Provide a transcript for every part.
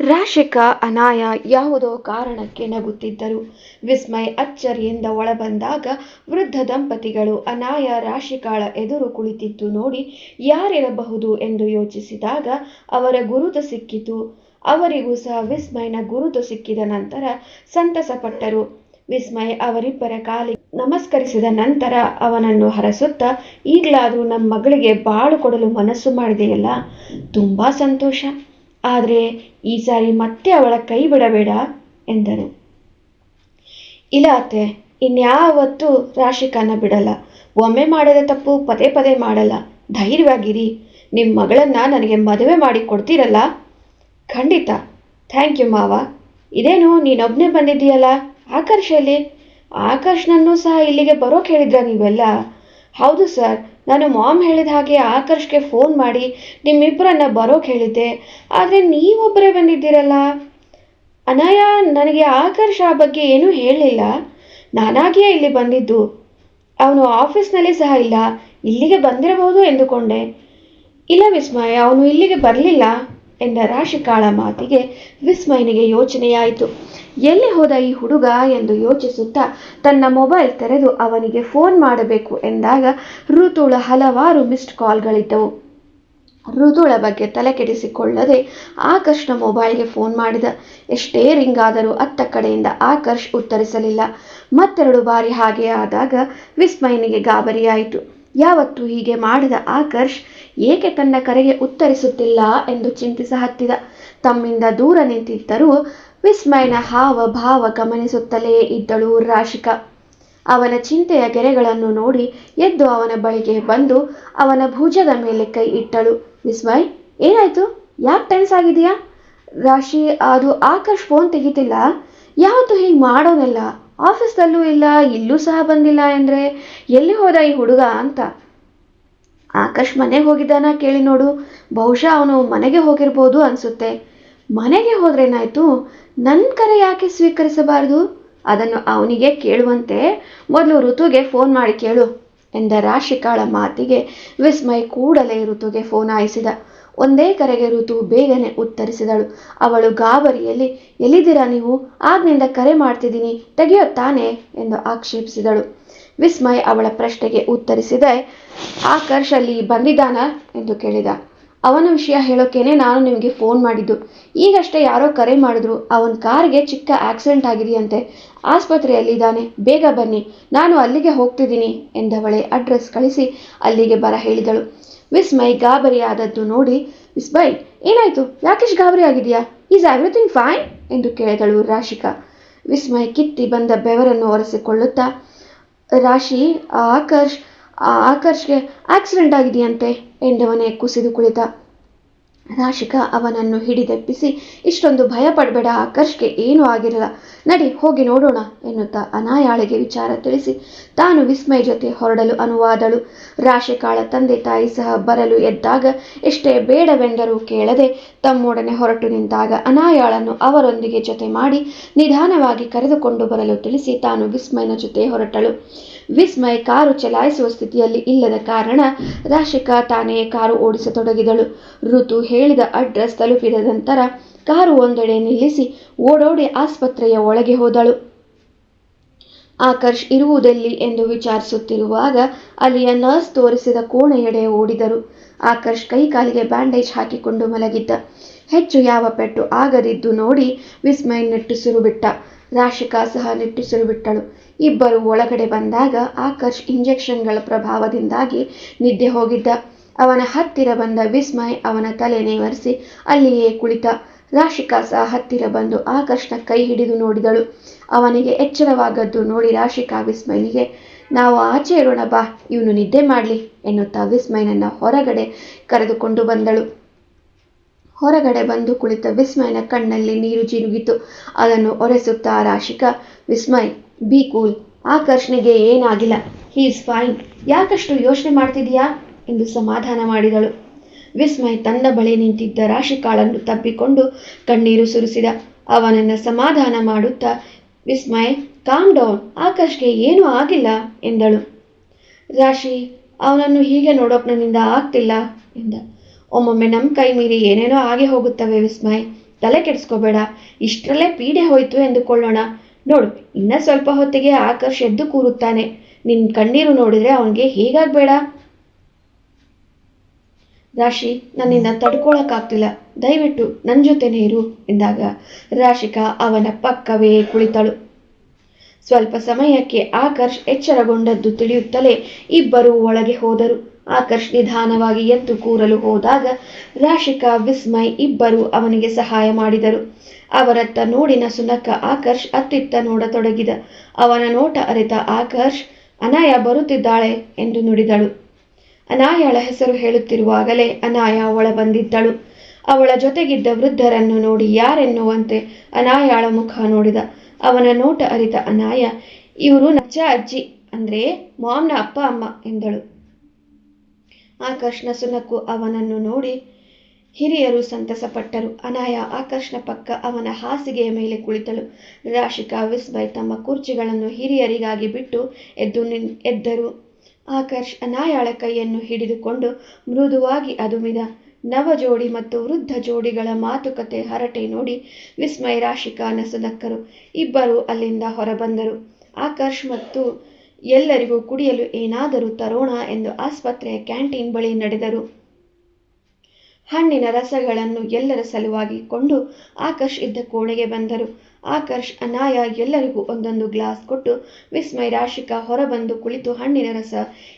ರಾಶಿಕಾ ಅನಾಯ ಯಾವುದೋ ಕಾರಣಕ್ಕೆ ನಗುತ್ತಿದ್ದರು. ವಿಸ್ಮಯ್ ಅಚ್ಚರಿಯಿಂದ ಒಳಬಂದಾಗ ವೃದ್ಧ ದಂಪತಿಗಳು ಅನಾಯ ರಾಶಿಕಾಳ ಎದುರು ಕುಳಿತಿದ್ದು ನೋಡಿ ಯಾರಿರಬಹುದು ಎಂದು ಯೋಚಿಸಿದಾಗ ಅವರ ಗುರುತು ಸಿಕ್ಕಿತು. ಅವರಿಗೂ ಸಹ ವಿಸ್ಮಯನ ಗುರುತು ಸಿಕ್ಕಿದ ನಂತರ ಸಂತಸಪಟ್ಟರು. ವಿಸ್ಮಯ್ ಅವರಿಬ್ಬರ ಕಾಲಿಗೆ ನಮಸ್ಕರಿಸಿದ ನಂತರ ಅವನನ್ನು ಹರಸುತ್ತಾ, ಈಗಲಾದರೂ ನಮ್ಮ ಮಗಳಿಗೆ ಬಾಳು ಕೊಡಲು ಮನಸ್ಸು ಮಾಡಿದೆಯಲ್ಲ? ತುಂಬ ಸಂತೋಷ. ಆದರೆ ಈ ಸಾರಿ ಮತ್ತೆ ಅವಳ ಕೈ ಬಿಡಬೇಡ ಎಂದರು. ಇಲ್ಲ ಅತ್ತೆ ಇನ್ಯಾವತ್ತೂ ರಾಶಿಕನ ಬಿಡಲ್ಲ. ಒಮ್ಮೆ ಮಾಡಿದ ತಪ್ಪು ಪದೇ ಪದೇ ಮಾಡಲ್ಲ. ಧೈರ್ಯವಾಗಿರಿ. ನಿಮ್ಮ ಮಗಳನ್ನ ನನಗೆ ಮದುವೆ ಮಾಡಿ ಕೊಡ್ತೀರಲ್ಲ? ಖಂಡಿತ. ಥ್ಯಾಂಕ್ ಯು ಮಾವ. ಇದೇನು ನೀನೊಬ್ಬನೇ ಬಂದಿದ್ದೀಯಲ್ಲ? ಆಕರ್ಷಲ್ಲಿ ಆಕರ್ಷ್ನನ್ನು ಸಹ ಇಲ್ಲಿಗೆ ಬರೋಕೆ ಹೇಳಿದ್ರ ನೀವೆಲ್ಲ? ಹೌದು ಸರ್, ನಾನು ಮಾಮ್ ಹೇಳಿದ ಹಾಗೆ ಆಕರ್ಷ್ಗೆ ಫೋನ್ ಮಾಡಿ ನಿಮ್ಮಿಬ್ಬರನ್ನ ಬರೋಕೆ ಹೇಳಿದ್ದೆ. ಆದರೆ ನೀವೊಬ್ಬರೇ ಬಂದಿದ್ದೀರಲ್ಲ? ಅನಯ, ನನಗೆ ಆಕರ್ಷ ಬಗ್ಗೆ ಏನೂ ಹೇಳಲಿಲ್ಲ ನಾನಾಗಿಯೇ ಇಲ್ಲಿ ಬಂದಿದ್ದು. ಅವನು ಆಫೀಸ್ನಲ್ಲಿ ಸಹ ಇಲ್ಲ. ಇಲ್ಲಿಗೆ ಬಂದಿರಬಹುದು ಎಂದುಕೊಂಡೆ. ಇಲ್ಲ ವಿಸ್ಮಯ, ಅವನು ಇಲ್ಲಿಗೆ ಬರಲಿಲ್ಲ. ಎಂದ ರಾಶಿಕಾಳ ಮಾತಿಗೆ ವಿಸ್ಮಯನಿಗೆ ಯೋಚನೆಯಾಯಿತು. ಎಲ್ಲಿ ಹೋದ ಈ ಹುಡುಗ ಎಂದು ಯೋಚಿಸುತ್ತಾ ತನ್ನ ಮೊಬೈಲ್ ತೆರೆದು ಅವನಿಗೆ ಫೋನ್ ಮಾಡಬೇಕು ಎಂದಾಗ ಋತುಳ ಹಲವಾರು ಮಿಸ್ಡ್ ಕಾಲ್ಗಳಿದ್ದವು. ಋತುಳ ಬಗ್ಗೆ ತಲೆ ಕೆಡಿಸಿಕೊಳ್ಳದೆ ಆಕರ್ಷ್ನ ಮೊಬೈಲ್ಗೆ ಫೋನ್ ಮಾಡಿದ. ಎಷ್ಟೇ ರಿಂಗ್ ಆದರೂ ಅತ್ತ ಕಡೆಯಿಂದ ಆಕರ್ಷ್ ಉತ್ತರಿಸಲಿಲ್ಲ. ಮತ್ತೆರಡು ಬಾರಿ ಹಾಗೆ ಆದಾಗ ವಿಸ್ಮಯನಿಗೆ ಗಾಬರಿಯಾಯಿತು. ಯಾವತ್ತೂ ಹೀಗೆ ಮಾಡಿದ ಆಕರ್ಷ್ ಏಕೆ ತನ್ನ ಕರೆಗೆ ಉತ್ತರಿಸುತ್ತಿಲ್ಲ ಎಂದು ಚಿಂತಿಸ ಹತ್ತಿದ. ತಮ್ಮಿಂದ ದೂರ ನಿಂತಿದ್ದರೂ ವಿಸ್ಮಯನ ಹಾವ ಭಾವ ಗಮನಿಸುತ್ತಲೇ ಇದ್ದಳು ರಾಶಿಕಾ. ಅವನ ಚಿಂತೆಯ ಗೆರೆಗಳನ್ನು ನೋಡಿ ಎದ್ದು ಅವನ ಬಳಿಗೆ ಬಂದು ಅವನ ಭುಜದ ಮೇಲೆ ಕೈ ಇಟ್ಟಳು. ವಿಸ್ಮಯ್ ಏನಾಯ್ತು? ಯಾಕೆ ಟೆನ್ಸ್ ಆಗಿದೆಯಾ ರಾಶಿ, ಅದು ಆಕರ್ಷ್ ಫೋನ್ ತೆಗಿತಿಲ್ಲ. ಯಾವತ್ತು ಹೀಗೆ ಮಾಡೋನಲ್ಲ. ಆಫೀಸ್ದಲ್ಲೂ ಇಲ್ಲ, ಇಲ್ಲೂ ಸಹ ಬಂದಿಲ್ಲ ಅಂದರೆ ಎಲ್ಲಿ ಹೋದ ಈ ಹುಡುಗ ಅಂತ? ಆಕಾಶ್ ಮನೆಗೆ ಹೋಗಿದ್ದಾನ ಕೇಳಿ ನೋಡು. ಬಹುಶಃ ಅವನು ಮನೆಗೆ ಹೋಗಿರ್ಬೋದು ಅನಿಸುತ್ತೆ. ಮನೆಗೆ ಹೋದ್ರೇನಾಯ್ತು? ನನ್ನ ಕರೆ ಯಾಕೆ ಸ್ವೀಕರಿಸಬಾರದು? ಅದನ್ನು ಅವನಿಗೆ ಕೇಳುವಂತೆ ಮೊದಲು ಋತುಗೆ ಫೋನ್ ಮಾಡಿ ಕೇಳು ಎಂದ ರಾಶಿಕಾಳ ಮಾತಿಗೆ ವಿಸ್ಮಯ್ ಕೂಡಲೇ ಋತುಗೆ ಫೋನ್ ಆಯಿಸಿದ ಒಂದೇ ಕರೆಗೆ ಋತು ಬೇಗನೆ ಉತ್ತರಿಸಿದಳು. ಅವಳು ಗಾಬರಿಯಲ್ಲಿ, ಎಲ್ಲಿದ್ದೀರಾ ನೀವು? ಆಗ್ನಿಂದ ಕರೆ ಮಾಡ್ತಿದ್ದೀನಿ, ತೆಗೆಯೋ ತಾನೆ? ಎಂದು ಆಕ್ಷೇಪಿಸಿದಳು. ವಿಸ್ಮಯ್ ಅವಳ ಪ್ರಶ್ನೆಗೆ ಉತ್ತರಿಸಿದೆ ಆಕರ್ಷ್ ಅಲ್ಲಿ ಬಂದಿದ್ದಾನ? ಎಂದು ಕೇಳಿದ. ಅವನ ವಿಷಯ ಹೇಳೋಕೇನೆ ನಾನು ನಿಮಗೆ ಫೋನ್ ಮಾಡಿದ್ದು. ಈಗಷ್ಟೇ ಯಾರೋ ಕರೆ ಮಾಡಿದ್ರು. ಅವನ ಕಾರ್ಗೆ ಚಿಕ್ಕ ಆಕ್ಸಿಡೆಂಟ್ ಆಗಿದೆಯಂತೆ. ಆಸ್ಪತ್ರೆಯಲ್ಲಿದ್ದಾನೆ ಬೇಗ ಬನ್ನಿ. ನಾನು ಅಲ್ಲಿಗೆ ಹೋಗ್ತಿದ್ದೀನಿ, ಎಂದವಳೆ ಅಡ್ರೆಸ್ ಕಳಿಸಿ ಅಲ್ಲಿಗೆ ಬರ ಹೇಳಿದಳು. ವಿಸ್ಮಯ್ ಗಾಬರಿಯಾದದ್ದು ನೋಡಿ ವಿಸ್ಮಯ್ ಏನಾಯಿತು? ಯಾಕಿಷ್ಟು ಗಾಬರಿ ಆಗಿದೆಯಾ ಈಸ್ ಎವ್ರಿಥಿಂಗ್ ಫೈನ್ ಎಂದು ಕೇಳಿದಳು ರಾಶಿಕಾ. ವಿಸ್ಮಯ್ ಕಿತ್ತಿ ಬಂದ ಬೆವರನ್ನು ಒರೆಸಿಕೊಳ್ಳುತ್ತಾ, ರಾಶಿ ಆಕರ್ಷ್ ಆಕರ್ಷ್ಗೆ ಆಕ್ಸಿಡೆಂಟ್ ಆಗಿದೆಯಂತೆ, ಎಂದವನೇ ಕುಸಿದು ಕುಳಿತ. ರಾಶಿಕಾ ಅವನನ್ನು ಹಿಡಿದೆಬ್ಬಿಸಿ, ಇಷ್ಟೊಂದು ಭಯ ಪಡಬೇಡ ಆಕರ್ಷ್ಗೆ ಏನೂ ಆಗಿರಲ್ಲ. ನಡಿ, ಹೋಗಿ ನೋಡೋಣ ಎನ್ನುತ್ತಾ ಅನಾಯಾಳಿಗೆ ವಿಚಾರ ತಿಳಿಸಿ, ತಾನು ವಿಸ್ಮಯ ಜೊತೆ ಹೊರಡಲು ಅನುವಾದಳು. ರಾಶಿಕಾಳ ತಂದೆ ತಾಯಿ ಸಹ ಬರಲು ಎದ್ದಾಗ, ಎಷ್ಟೇ ಬೇಡವೆಂದರೂ ಕೇಳದೆ ತಮ್ಮೊಡನೆ ಹೊರಟು ನಿಂತಾಗ ಅನಾಯಾಳನ್ನು ಅವರೊಂದಿಗೆ ಜೊತೆ ಮಾಡಿ ನಿಧಾನವಾಗಿ ಕರೆದುಕೊಂಡು ಬರಲು ತಿಳಿಸಿ, ತಾನು ವಿಸ್ಮಯನ ಜೊತೆ ಹೊರಟಳು. ವಿಸ್ಮಯ್ ಕಾರು ಚಲಾಯಿಸುವ ಸ್ಥಿತಿಯಲ್ಲಿ ಇಲ್ಲದ ಕಾರಣ ರಾಶಿಕಾ ತಾನೇ ಕಾರು ಓಡಿಸತೊಡಗಿದಳು. ಋತು ಹೇಳಿದ ಅಡ್ರೆಸ್ ತಲುಪಿದ ನಂತರ ಕಾರು ಒಂದೆಡೆ ನಿಲ್ಲಿಸಿ ಓಡೋಡಿ ಆಸ್ಪತ್ರೆಯ ಒಳಗೆ ಹೋದಳು. ಆಕರ್ಷ್ ಇರುವುದೆಲ್ಲಿ ಎಂದು ವಿಚಾರಿಸುತ್ತಿರುವಾಗ ಅಲ್ಲಿಯ ನರ್ಸ್ ತೋರಿಸಿದ ಕೋಣೆಯೆಡೆ ಓಡಿದರು. ಆಕರ್ಷ್ ಕೈ ಕಾಲಿಗೆ ಬ್ಯಾಂಡೇಜ್ ಹಾಕಿಕೊಂಡು ಮಲಗಿದ್ದ. ಹೆಚ್ಚು ಯಾವ ಪೆಟ್ಟು ಆಗದಿದ್ದು ನೋಡಿ ವಿಸ್ಮಯ್ ನಿಟ್ಟುಸಿರು ಬಿಟ್ಟ ರಾಶಿಕಾ ಸಹ ನಿಟ್ಟುಸಿರು ಬಿಟ್ಟಳು ಇಬ್ಬರು ಒಳಗಡೆ ಬಂದಾಗ ಆಕರ್ಷ್ ಇಂಜೆಕ್ಷನ್ಗಳ ಪ್ರಭಾವದಿಂದಾಗಿ ನಿದ್ದೆ ಹೋಗಿದ್ದ. ಅವನ ಹತ್ತಿರ ಬಂದ ವಿಸ್ಮಯ್ ಅವನ ತಲೆ ನೇವರಿಸಿ ಅಲ್ಲಿಯೇ ಕುಳಿತ. ರಾಶಿಕಾ ಸಹ ಹತ್ತಿರ ಬಂದು ಆಕರ್ಷ್ನ ಕೈ ಹಿಡಿದು ನೋಡಿದಳು. ಅವನಿಗೆ ಎಚ್ಚರವಾಗದ್ದು ನೋಡಿ ರಾಶಿಕಾ ವಿಸ್ಮಯನಿಗೆ ನಾವು ಆಚೆ ಇರೋಣ ಬಾ, ಇವನು ನಿದ್ದೆ ಮಾಡಲಿ ಎನ್ನುತ್ತಾ ವಿಸ್ಮಯನನ್ನ ಹೊರಗಡೆ ಕರೆದುಕೊಂಡು ಬಂದಳು. ಹೊರಗಡೆ ಬಂದು ಕುಳಿತ ವಿಸ್ಮಯನ ಕಣ್ಣಲ್ಲಿ ನೀರು ಜಿನುಗಿತು. ಅದನ್ನು ಒರೆಸುತ್ತಾ ರಾಶಿಕಾ, ವಿಸ್ಮಯ್ ಬಿ ಕೂಲ್ ಆಕರ್ಷಣೆಗೆ ಏನಾಗಿಲ್ಲ. ಹೀ ಇಸ್ ಫೈನ್ ಯಾಕಷ್ಟು ಯೋಚನೆ ಮಾಡ್ತಿದೀಯಾ ಎಂದು ಸಮಾಧಾನ ಮಾಡಿದಳು. ವಿಸ್ಮಯ್ ತನ್ನ ಬಳಿ ನಿಂತಿದ್ದ ರಾಶಿಕಾಳನ್ನು ತಬ್ಬಿಕೊಂಡು ಕಣ್ಣೀರು ಸುರಿಸಿದ. ಅವನನ್ನು ಸಮಾಧಾನ ಮಾಡುತ್ತಾ, ವಿಸ್ಮಯ್ ಕಾಮ್ ಡೌನ್ ಆಕರ್ಷ್ಗೆ ಏನೂ ಆಗಿಲ್ಲ, ಎಂದಳು. ರಾಶಿ, ಅವನನ್ನು ಹೀಗೆ ನೋಡೋಕ್ ನನ್ನಿಂದ ಆಗ್ತಿಲ್ಲ, ಎಂದ. ಒಮ್ಮೊಮ್ಮೆ ನಮ್ಮ ಕೈ ಮೀರಿ ಏನೇನೋ ಆಗಿ ಹೋಗುತ್ತವೆ ವಿಸ್ಮಯ್. ತಲೆ ಕೆಡಿಸ್ಕೋಬೇಡ. ಇಷ್ಟರಲ್ಲೇ ಪೀಡೆ ಹೋಯಿತು ಎಂದುಕೊಳ್ಳೋಣ. ನೋಡು, ಇನ್ನ ಸ್ವಲ್ಪ ಹೊತ್ತಿಗೆ ಆಕರ್ಷ್ ಎದ್ದು ಕೂರುತ್ತಾನೆ. ನಿನ್ನ ಕಣ್ಣೀರು ನೋಡಿದ್ರೆ ಅವನಿಗೆ ಹೀಗಾಗಬೇಡ. ರಾಶಿ, ನನ್ನಿಂದ ತಡ್ಕೊಳಕ್ಕಾಗ್ತಿಲ್ಲ. ದಯವಿಟ್ಟು ನನ್ನ ಜೊತೆನೇ ಇರು ಎಂದಾಗ ರಾಶಿಕಾ ಅವನ ಪಕ್ಕವೇ ಕುಳಿತಳು. ಸ್ವಲ್ಪ ಸಮಯಕ್ಕೆ ಆಕರ್ಷ್ ಎಚ್ಚರಗೊಂಡದ್ದು ತಿಳಿಯುತ್ತಲೇ ಇಬ್ಬರು ಒಳಗೆ ಹೋದರು. ಆಕರ್ಷ್ ನಿಧಾನವಾಗಿ ಎದ್ದು ಕೂರಲು ಹೋದಾಗ ರಾಶಿಕಾ ವಿಸ್ಮಯ್ ಇಬ್ಬರು ಅವನಿಗೆ ಸಹಾಯ ಮಾಡಿದರು. ಅವರತ್ತ ನೋಡಿನ ಸುನಕ ಆಕರ್ಷ್ ಅತ್ತಿತ್ತ ನೋಡತೊಡಗಿದ. ಅವನ ನೋಟ ಅರಿತ ಆಕರ್ಷ್, ಅನಾಯ ಬರುತ್ತಿದ್ದಾಳೆ ಎಂದು ನುಡಿದಳು. ಅನಾಯಳ ಹೆಸರು ಹೇಳುತ್ತಿರುವಾಗಲೇ ಅನಾಯ ಒಳ ಬಂದಿದ್ದಳು ಅವಳ ಜೊತೆಗಿದ್ದ ವೃದ್ಧರನ್ನು ನೋಡಿ ಯಾರೆನ್ನುವಂತೆ ಅನಾಯಾಳ ಮುಖ ನೋಡಿದ. ಅವನ ನೋಟ ಅರಿತ ಅನಾಯ, ಇವರು ನಚ್ಚ ಅಜ್ಜಿ ಅಂದ್ರೆ ಮಾಮ್ನ ಅಪ್ಪ ಅಮ್ಮ ಎಂದಳು. ಆಕರ್ಷ್ನ ಸುನಕು ಅವನನ್ನು ನೋಡಿ ಹಿರಿಯರು ಸಂತಸಪಟ್ಟರು. ಅನಾಯ ಆಕರ್ಷಣ ಪಕ್ಕ ಅವನ ಹಾಸಿಗೆಯ ಮೇಲೆ ಕುಳಿತಳು. ರಾಶಿಕಾ ವಿಸ್ಮಯ್ ತಮ್ಮ ಕುರ್ಚಿಗಳನ್ನು ಹಿರಿಯರಿಗಾಗಿ ಬಿಟ್ಟು ಎದ್ದು ನಿನ್, ಎದ್ದರು. ಆಕರ್ಷ್ ಅನಾಯಾಳ ಕೈಯನ್ನು ಹಿಡಿದುಕೊಂಡು ಮೃದುವಾಗಿ ಅದುಮಿದ ನವ ಜೋಡಿ ಮತ್ತು ವೃದ್ಧ ಜೋಡಿಗಳ ಮಾತುಕತೆ ಹರಟೆ ನೋಡಿ ವಿಸ್ಮಯ ರಾಶಿಕಾ ನಸುನಕ್ಕರು. ಇಬ್ಬರು ಅಲ್ಲಿಂದ ಹೊರಬಂದರು. ಆಕರ್ಷ್ ಮತ್ತು ಎಲ್ಲರಿಗೂ ಕುಡಿಯಲು ಏನಾದರೂ ತರೋಣ ಎಂದು ಆಸ್ಪತ್ರೆಯ ಕ್ಯಾಂಟೀನ್ ಬಳಿ ನಡೆದರು. ಹಣ್ಣಿನ ರಸಗಳನ್ನು ಎಲ್ಲರ ಸಲುವಾಗಿ ಕೊಂಡು ಆಕರ್ಷ್ ಇದ್ದ ಕೋಣೆಗೆ ಬಂದರು. ಆಕರ್ಷ್ ಅನಾಯ ಎಲ್ಲರಿಗೂ ಒಂದೊಂದು ಗ್ಲಾಸ್ ಕೊಟ್ಟು ವಿಸ್ಮಯ ರಾಶಿಕಾ ಹೊರಬಂದು ಕುಳಿತು ಹಣ್ಣಿನ ರಸ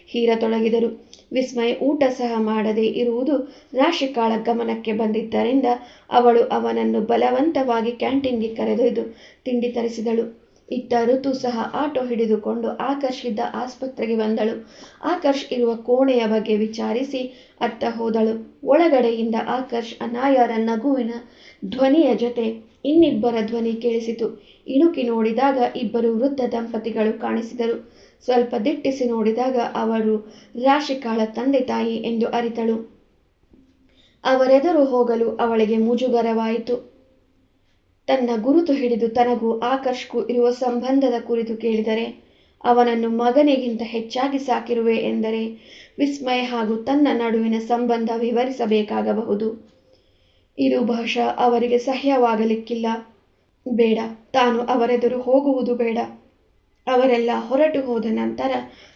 ಹೀರತೊಡಗಿದರು. ವಿಸ್ಮಯ ಊಟ ಸಹ ಮಾಡದೇ ಇರುವುದು ರಾಶಿಕಾಳ ಗಮನಕ್ಕೆ ಬಂದಿದ್ದರಿಂದ ಅವಳು ಅವನನ್ನು ಬಲವಂತವಾಗಿ ಕ್ಯಾಂಟೀನ್ಗೆ ಕರೆದೊಯ್ದು ತಿಂಡಿ ತರಿಸಿದಳು. ಇತ್ತ ಋತು ಸಹ ಆಟೋ ಹಿಡಿದುಕೊಂಡು ಆಕರ್ಷ್ ಇದ್ದ ಆಸ್ಪತ್ರೆಗೆ ಬಂದಳು. ಆಕರ್ಷ್ ಇರುವ ಕೋಣೆಯ ಬಗ್ಗೆ ವಿಚಾರಿಸಿ ಅತ್ತ ಹೋದಳು. ಒಳಗಡೆಯಿಂದ ಆಕರ್ಷ್ ಅನಾಯರ ನಗುವಿನ ಧ್ವನಿಯ ಜೊತೆ ಇನ್ನಿಬ್ಬರ ಧ್ವನಿ ಕೇಳಿಸಿತು. ಇಣುಕಿ ನೋಡಿದಾಗ ಇಬ್ಬರು ವೃದ್ಧ ದಂಪತಿಗಳು ಕಾಣಿಸಿದರು. ಸ್ವಲ್ಪ ದಿಟ್ಟಿಸಿ ನೋಡಿದಾಗ ಅವರು ರಾಶಿಕಾಳ ತಂದೆ ತಾಯಿ ಎಂದು ಅರಿತಳು. ಅವರೆದುರು ಹೋಗಲು ಅವಳಿಗೆ ಮುಜುಗರವಾಯಿತು. ತನ್ನ ಗುರುತು ಹಿಡಿದು ತನಗೂ ಆಕರ್ಷ್ಗೂ ಇರುವ ಸಂಬಂಧದ ಕುರಿತು ಕೇಳಿದರೆ, ಅವನನ್ನು ಮಗನಿಗಿಂತ ಹೆಚ್ಚಾಗಿ ಸಾಕಿರುವೆ ಎಂದರೆ ವಿಸ್ಮಯ ಹಾಗೂ ತನ್ನ ನಡುವಿನ ಸಂಬಂಧ ವಿವರಿಸಬೇಕಾಗಬಹುದು. ಇದು ಬಹುಶಃ ಅವರಿಗೆ ಸಹ್ಯವಾಗಲಿಕ್ಕಿಲ್ಲ. ಬೇಡ, ತಾನು ಅವರೆದುರು ಹೋಗುವುದು ಬೇಡ. ಅವರೆಲ್ಲ ಹೊರಟು ಹೋದ ನಂತರ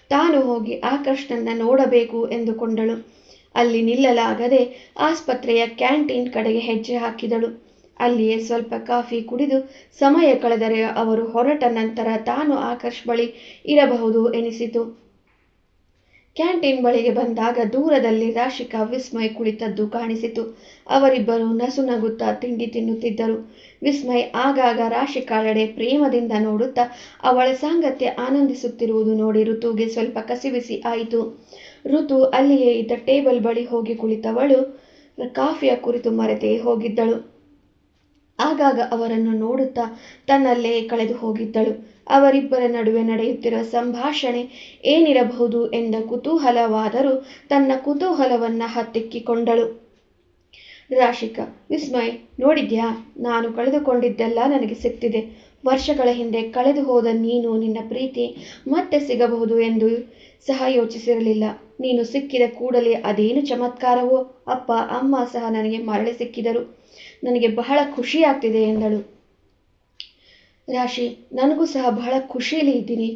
ತಾನು ಹೋಗಿ ಆಕರ್ಷನನ್ನ ನೋಡಬೇಕು ಎಂದುಕೊಂಡಳು. ಅಲ್ಲಿ ನಿಲ್ಲಲಾಗದೆ ಆಸ್ಪತ್ರೆಯ ಕ್ಯಾಂಟೀನ್ ಕಡೆಗೆ ಹೆಜ್ಜೆ ಹಾಕಿದಳು. ಅಲ್ಲಿಯೇ ಸ್ವಲ್ಪ ಕಾಫಿ ಕುಡಿದು ಸಮಯ ಕಳೆದರೆ ಅವರು ಹೊರಟ ನಂತರ ತಾನು ಆಕರ್ಷ್ ಬಳಿ ಇರಬಹುದು ಎನಿಸಿತು. ಕ್ಯಾಂಟೀನ್ ಬಳಿಗೆ ಬಂದಾಗ ದೂರದಲ್ಲಿ ರಾಶಿಕಾ ವಿಸ್ಮಯ್ ಕುಳಿತದ್ದು ಕಾಣಿಸಿತು. ಅವರಿಬ್ಬರು ನಸು ನಗುತ್ತಾ ತಿಂಡಿ ತಿನ್ನುತ್ತಿದ್ದರು. ವಿಸ್ಮಯ್ ಆಗಾಗ ರಾಶಿಕಾಳೆಡೆ ಪ್ರೇಮದಿಂದ ನೋಡುತ್ತಾ ಅವಳ ಸಾಂಗತ್ಯ ಆನಂದಿಸುತ್ತಿರುವುದು ನೋಡಿ ಋತುಗೆ ಸ್ವಲ್ಪ ಕಸಿವಿಸಿ ಆಯಿತು. ಋತು ಅಲ್ಲಿಯೇ ಇದ್ದ ಟೇಬಲ್ ಬಳಿ ಹೋಗಿ ಕುಳಿತವಳು. ಕಾಫಿಯ ಕುರಿತು ಮರೆತೇ ಹೋಗಿದ್ದಳು. ಆಗಾಗ ಅವರನ್ನು ನೋಡುತ್ತಾ ತನ್ನಲ್ಲೇ ಕಳೆದು ಹೋಗಿದ್ದಳು. ಅವರಿಬ್ಬರ ನಡುವೆ ನಡೆಯುತ್ತಿರುವ ಸಂಭಾಷಣೆ ಏನಿರಬಹುದು ಎಂದ ಕುತೂಹಲವಾದರೂ ತನ್ನ ಕುತೂಹಲವನ್ನ ಹತ್ತಿಕ್ಕಿಕೊಂಡಳು. ರಾಶಿಕಾ, ವಿಸ್ಮಯ್, ನೋಡಿದ್ಯಾ? ನಾನು ಕಳೆದುಕೊಂಡಿದ್ದೆಲ್ಲ ನನಗೆ ಸಿಕ್ತಿದೆ. ವರ್ಷಗಳ ಹಿಂದೆ ಕಳೆದು ಹೋದ ನೀನು ನಿನ್ನ ಪ್ರೀತಿ ಮತ್ತೆ ಸಿಗಬಹುದು ಎಂದು ಸಹ ಯೋಚಿಸಿರಲಿಲ್ಲ. ನೀನು ಸಿಕ್ಕಿದ ಕೂಡಲೇ ಅದೇನು ಚಮತ್ಕಾರವೋ? ಅಪ್ಪ, ಅಮ್ಮ ಸಹ ನನಗೆ ಮರಳಿ ಸಿಕ್ಕಿದರು. ನನಗೆ ಬಹಳ ಖುಷಿ ಆಗ್ತಿದೆ ಎಂದಳು. ರಾಶಿ, ನನಗೂ ಸಹ ಬಹಳ ಖುಷಿಯಲ್ಲಿ ಇದ್ದೀನಿ.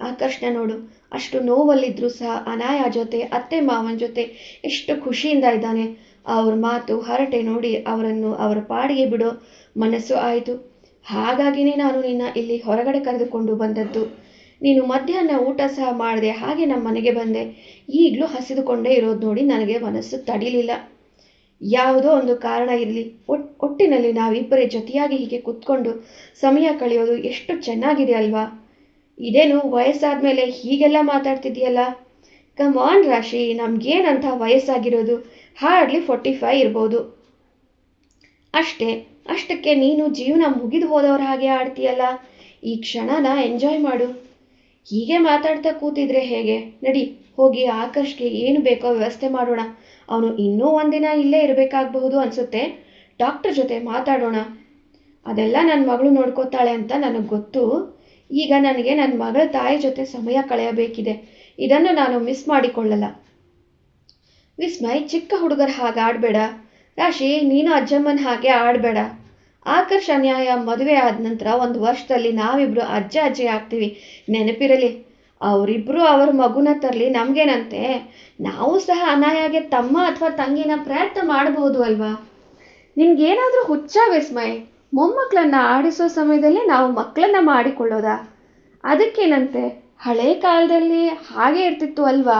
ಆಕರ್ಷಣ ನೋಡು, ಅಷ್ಟು ನೋವಲ್ಲಿದ್ದರೂ ಸಹ ಅನಾಯ ಜೊತೆ, ಅತ್ತೆ ಮಾವನ ಜೊತೆ ಎಷ್ಟು ಖುಷಿಯಿಂದ ಇದ್ದಾನೆ. ಅವ್ರ ಮಾತು ಹರಟೆ ನೋಡಿ ಅವರನ್ನು ಅವರ ಪಾಡಿಗೆ ಬಿಡೋ ಮನಸ್ಸು ಆಯಿತು. ಹಾಗಾಗಿನೇ ನಾನು ನಿನ್ನ ಇಲ್ಲಿ ಹೊರಗಡೆ ಕರೆದುಕೊಂಡು ಬಂದದ್ದು. ನೀನು ಮಧ್ಯಾಹ್ನ ಊಟ ಸಹ ಮಾಡಿದೆ ಹಾಗೆ ನಮ್ಮ ಮನೆಗೆ ಬಂದೆ. ಈಗಲೂ ಹಸಿದುಕೊಂಡೇ ಇರೋದು ನೋಡಿ ನನಗೆ ಮನಸ್ಸು ತಡಿಲಿಲ್ಲ. ಯಾವುದೋ ಒಂದು ಕಾರಣ ಇರಲಿ. ಒಟ್, ಒಟ್ಟಿನಲ್ಲಿ ನಾವಿಬ್ಬರೇ ಜೊತೆಯಾಗಿ ಹೀಗೆ ಕೂತ್ಕೊಂಡು ಸಮಯ ಕಳೆಯೋದು ಎಷ್ಟು ಚೆನ್ನಾಗಿದೆ ಅಲ್ವಾ? ಇದೇನು ವಯಸ್ಸಾದ ಮೇಲೆ ಹೀಗೆಲ್ಲ ಮಾತಾಡ್ತಿದ್ಯಲ್ಲ ಕಮ್ ಆನ್ ರಾಶಿ ನಮ್ಗೇನಂತ ವಯಸ್ಸಾಗಿರೋದು? ಹಾರ್ಡ್ಲಿ ಫೋರ್ಟಿ ಫೈವ್ ಇರ್ಬೋದು. ಅಷ್ಟೇ, ಅಷ್ಟಕ್ಕೆ ನೀನು ಜೀವನ ಮುಗಿದು ಹೋದವ್ರ ಹಾಗೆ ಆಡ್ತೀಯಲ್ಲ? ಈ ಕ್ಷಣನ ಎಂಜಾಯ್ ಮಾಡು. ಹೀಗೆ ಮಾತಾಡ್ತಾ ಕೂತಿದ್ರೆ ಹೇಗೆ? ನಡಿ, ಹೋಗಿ ಆಕರ್ಷ್ಗೆ ಏನು ಬೇಕೋ ವ್ಯವಸ್ಥೆ ಮಾಡೋಣ. ಅವನು ಇನ್ನೂ ಒಂದಿನ ಇಲ್ಲೇ ಇರಬೇಕಾಗಬಹುದು ಅನಿಸುತ್ತೆ. ಡಾಕ್ಟರ್ ಜೊತೆ ಮಾತಾಡೋಣ. ಅದೆಲ್ಲ ನನ್ನ ಮಗಳು ನೋಡ್ಕೋತಾಳೆ ಅಂತ ನನಗೆ ಗೊತ್ತು. ಈಗ ನನಗೆ ನನ್ನ ಮಗಳ ತಾಯಿ ಜೊತೆ ಸಮಯ ಕಳೆಯಬೇಕಿದೆ. ಇದನ್ನು ನಾನು ಮಿಸ್ ಮಾಡಿಕೊಳ್ಳಲ್ಲ. ವಿಸ್ಮಯ್ ಚಿಕ್ಕ ಹುಡುಗರ ಹಾಗೆ ಆಡಬೇಡ. ರಾಶಿ, ನೀನು ಅಜ್ಜಮ್ಮನ ಹಾಗೆ ಆಡಬೇಡ. ಆಕರ್ಷ್ ಅನ್ಯಾಯ ಮದುವೆ ಆದ ನಂತರ ಒಂದು ವರ್ಷದಲ್ಲಿ ನಾವಿಬ್ರು ಅಜ್ಜ ಅಜ್ಜಿ ಆಗ್ತೀವಿ. ನೆನಪಿರಲಿ ಅವರಿಬ್ಬರು ಅವ್ರ ಮಗುನ ತರಲಿ ನಮಗೇನಂತೆ? ನಾವು ಸಹ ಅನಾಯಾಗೆ ತಮ್ಮ ಅಥವಾ ತಂಗಿನ ಪ್ರಯತ್ನ ಮಾಡಬಹುದು ಅಲ್ವಾ? ನಿಮ್ಗೇನಾದರೂ ಹುಚ್ಚ ವಿಸ್ಮಯ? ಮೊಮ್ಮಕ್ಕಳನ್ನ ಆಡಿಸೋ ಸಮಯದಲ್ಲಿ ನಾವು ಮಕ್ಕಳನ್ನ ಮಾಡಿಕೊಳ್ಳೋದಾ? ಅದಕ್ಕೇನಂತೆ? ಹಳೆ ಕಾಲದಲ್ಲಿ ಹಾಗೆ ಇರ್ತಿತ್ತು ಅಲ್ವಾ?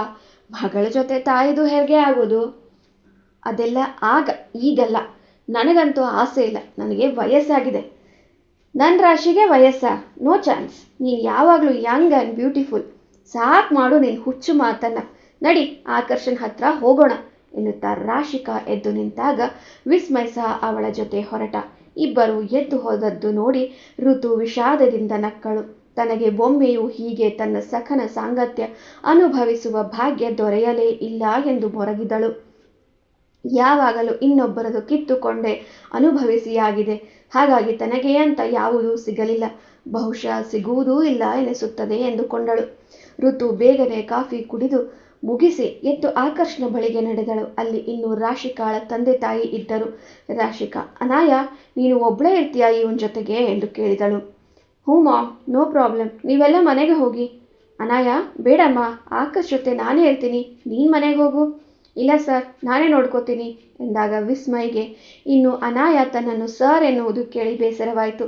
ಮಗಳ ಜೊತೆ ತಾಯಿದು ಹೇಗೆ ಆಗೋದು? ಅದೆಲ್ಲ ಆಗ, ಈಗಲ್ಲ. ನನಗಂತೂ ಆಸೆ ಇಲ್ಲ. ನನಗೆ ವಯಸ್ಸಾಗಿದೆ. ನನ್ನ ರಾಶಿಗೆ ವಯಸ್ಸಾ. ನೋ ಚಾನ್ಸ್ ನೀನು ಯಾವಾಗಲೂ ಯಂಗ್ ಆ್ಯಂಡ್ ಬ್ಯೂಟಿಫುಲ್ ಸಾಕು ಮಾಡು ನೀನು ಹುಚ್ಚು ಮಾತನ್ನು. ನಡಿ, ಆಕರ್ಷಣ್ ಹತ್ರ ಹೋಗೋಣ ಎನ್ನುತ್ತಾ ರಾಶಿಕಾ ಎದ್ದು ನಿಂತಾಗ ವಿಸ್ಮಯ ಸಹ ಅವಳ ಜೊತೆ ಹೊರಟ. ಇಬ್ಬರು ಎದ್ದು ಹೋದದ್ದು ನೋಡಿ ಋತು ವಿಷಾದದಿಂದ ನಕ್ಕಳು. ತನಗೆ ಬೊಮ್ಮೆಯು ಹೀಗೆ ತನ್ನ ಸಖನ ಸಾಂಗತ್ಯ ಅನುಭವಿಸುವ ಭಾಗ್ಯ ದೊರೆಯಲೇ ಇಲ್ಲ ಎಂದು ಮೊರಗಿದಳು. ಯಾವಾಗಲೂ ಇನ್ನೊಬ್ಬರದು ಕಿತ್ತುಕೊಂಡೇ ಅನುಭವಿಸಿಯಾಗಿದೆ. ಹಾಗಾಗಿ ತನಗೆ ಅಂತ ಯಾವುದೂ ಸಿಗಲಿಲ್ಲ. ಬಹುಶಃ ಸಿಗುವುದೂ ಇಲ್ಲ ಎನಿಸುತ್ತದೆ ಎಂದುಕೊಂಡಳು. ಋತು ಬೇಗನೆ ಕಾಫಿ ಕುಡಿದು ಮುಗಿಸಿ ಎದ್ದು ಆಕರ್ಷಣ ಬಳಿಗೆ ನಡೆದಳು. ಅಲ್ಲಿ ಇನ್ನು ರಾಶಿಕಾಳ ತಂದೆ ತಾಯಿ ಇದ್ದರು. ರಾಶಿಕಾ, ಅನಾಯ, ನೀನು ಒಬ್ಬಳೇ ಇರ್ತೀಯಾ ಇವನ ಜೊತೆಗೆ ಎಂದು ಕೇಳಿದಳು. ಹ್ಞೂ ಮಾಮ್ ನೋ ಪ್ರಾಬ್ಲಮ್. ನೀವೆಲ್ಲ ಮನೆಗೆ ಹೋಗಿ. ಅನಾಯ, ಬೇಡಮ್ಮ ಆಕಾಶ್ ಜೊತೆ ನಾನೇ ಇರ್ತೀನಿ. ನೀನು ಮನೆಗೆ ಹೋಗು. ಇಲ್ಲ ಸರ್, ನಾನೇ ನೋಡ್ಕೋತೀನಿ ಎಂದಾಗ ವಿಸ್ಮಯ್ಗೆ, ಇನ್ನು ಅನಾಯ ತನ್ನನ್ನು ಸರ್ ಎನ್ನುವುದು ಕೇಳಿ ಬೇಸರವಾಯಿತು.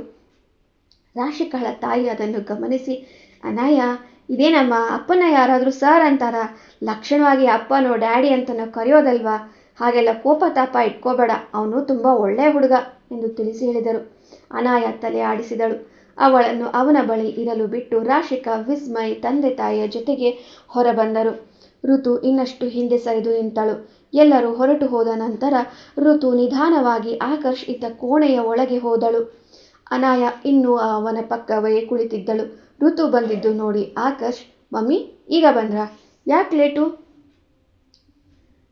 ರಾಶಿಕಾಳ ತಾಯಿ ಅದನ್ನು ಗಮನಿಸಿ, ಅನಾಯ, ಇದೇನಮ್ಮ, ಅಪ್ಪನ ಯಾರಾದರೂ ಸರ್ ಅಂತಾರ? ಲಕ್ಷಣವಾಗಿ ಅಪ್ಪನೋ ಡ್ಯಾಡಿ ಅಂತನೋ ಕರೆಯೋದಲ್ವಾ? ಹಾಗೆಲ್ಲ ಕೋಪ ತಾಪ ಇಟ್ಕೋಬೇಡ, ಅವನು ತುಂಬ ಒಳ್ಳೆಯ ಹುಡುಗ ಎಂದು ತಿಳಿಸಿ ಹೇಳಿದರು. ಅನಾಯ ತಲೆ ಆಡಿಸಿದಳು. ಅವಳನ್ನು ಅವನ ಬಳಿ ಇರಲು ಬಿಟ್ಟು ರಾಶಿಕಾ, ವಿಸ್ಮಯ್ ತಂದೆ ತಾಯಿಯ ಜೊತೆಗೆ ಹೊರಬಂದರು. ಋತು ಇನ್ನಷ್ಟು ಹಿಂದೆ ಸರಿದು ನಿಂತಳು. ಎಲ್ಲರೂ ಹೊರಟು ಹೋದ ನಂತರ ಋತು ನಿಧಾನವಾಗಿ ಆಕರ್ಷಿತ ಕೋಣೆಯ ಒಳಗೆ ಹೋದಳು. ಅನಾಯ ಇನ್ನೂ ಅವನ ಪಕ್ಕವೇ ಕುಳಿತಿದ್ದಳು. ಋತು ಬಂದಿದ್ದು ನೋಡಿ ಆಕರ್ಷ್, ಮಮ್ಮಿ, ಈಗ ಬಂದ್ರಾ? ಯಾಕೆ ಲೇಟು?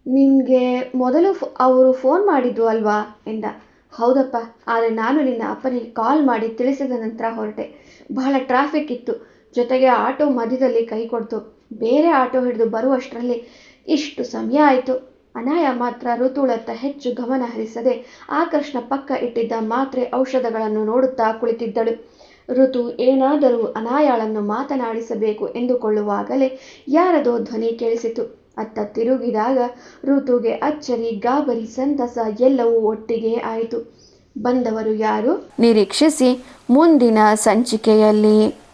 ನಿಮಗೆ ಮೊದಲು ಅವರು ಫೋನ್ ಮಾಡಿದ್ದು ಅಲ್ವಾ? ಎಂದ. ಹೌದಪ್ಪ, ಆದರೆ ನಾನು ನಿನ್ನ ಅಪ್ಪನಿಗೆ ಕಾಲ್ ಮಾಡಿ ತಿಳಿಸಿದ ನಂತರ ಹೊರಟೆ. ಬಹಳ ಟ್ರಾಫಿಕ್ ಇತ್ತು. ಜೊತೆಗೆ ಆಟೋ ಮಧ್ಯದಲ್ಲಿ ಕೈ ಕೊಡ್ತು. ಬೇರೆ ಆಟೋ ಹಿಡಿದು ಬರುವಷ್ಟರಲ್ಲಿ ಇಷ್ಟು ಸಮಯ ಆಯಿತು. ಅನಾಯ ಮಾತ್ರ ಋತುಳತ್ತ ಹೆಚ್ಚು ಗಮನ ಹರಿಸದೆ ಆಕರ್ಷಣ ಪಕ್ಕ ಇಟ್ಟಿದ್ದ ಮಾತ್ರೆ ಔಷಧಗಳನ್ನು ನೋಡುತ್ತಾ ಕುಳಿತಿದ್ದಳು. ಋತು ಏನಾದರೂ ಅನಾಯಾಳನ್ನು ಮಾತನಾಡಿಸಬೇಕು ಎಂದುಕೊಳ್ಳುವಾಗಲೇ ಯಾರದೋ ಧ್ವನಿ ಕೇಳಿಸಿತು. ಅತ್ತ ತಿರುಗಿದಾಗ ಋತುಗೆ ಅಚ್ಚರಿ ಗಾಬರಿ ಸಂತಸ ಎಲ್ಲವೂ ಒಟ್ಟಿಗೆ ಆಯಿತು. ಬಂದವರು ಯಾರು? ನಿರೀಕ್ಷಿಸಿ ಮುಂದಿನ ಸಂಚಿಕೆಯಲ್ಲಿ